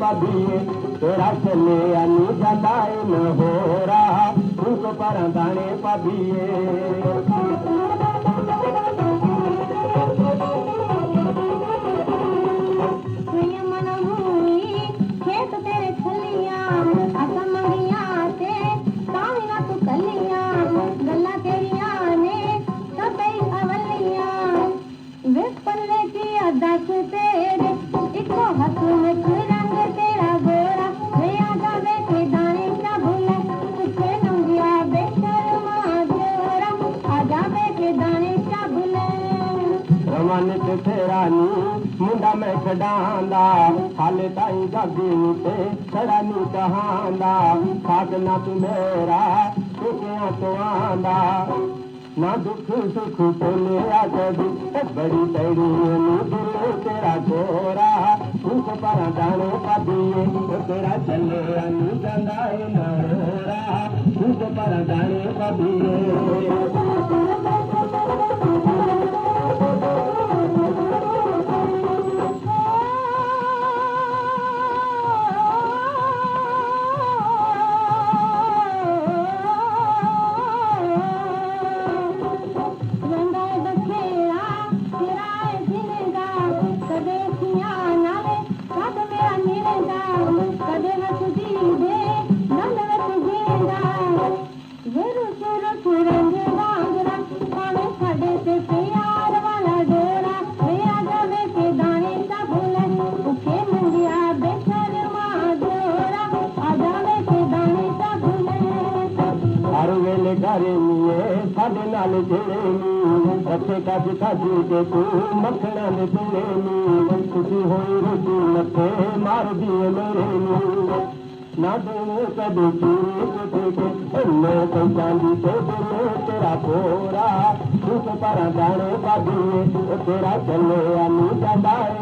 ਭਾਬੀਏ ਤੇਰਾ ਚੱਲਿਆ ਨੀ ਜਾਂਦਾ ਏ ਨ ਹੋ ਰਾ ਤੂੰ ਕੋ ਪਰਾਂ ਦਾਣੇ जवानी ते फेरानी मुंडा मैं कढांदा हाले ताईं जागी ते सड़ानी कहांदा साधना तू मेरा सुखियाँ तो आंदा ना दुख सुख तोले आजदी बड़ी तड़ी दिल तेरा गोरा सुख पर दाने पादिए तेरा चले अनु जंदा है नोरा सुख पर दाने पादिए णो भाभी तेले वारी दाए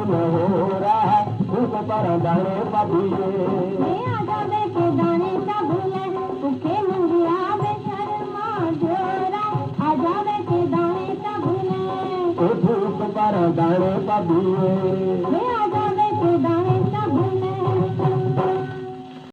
तूं तां दाणे দিয়ে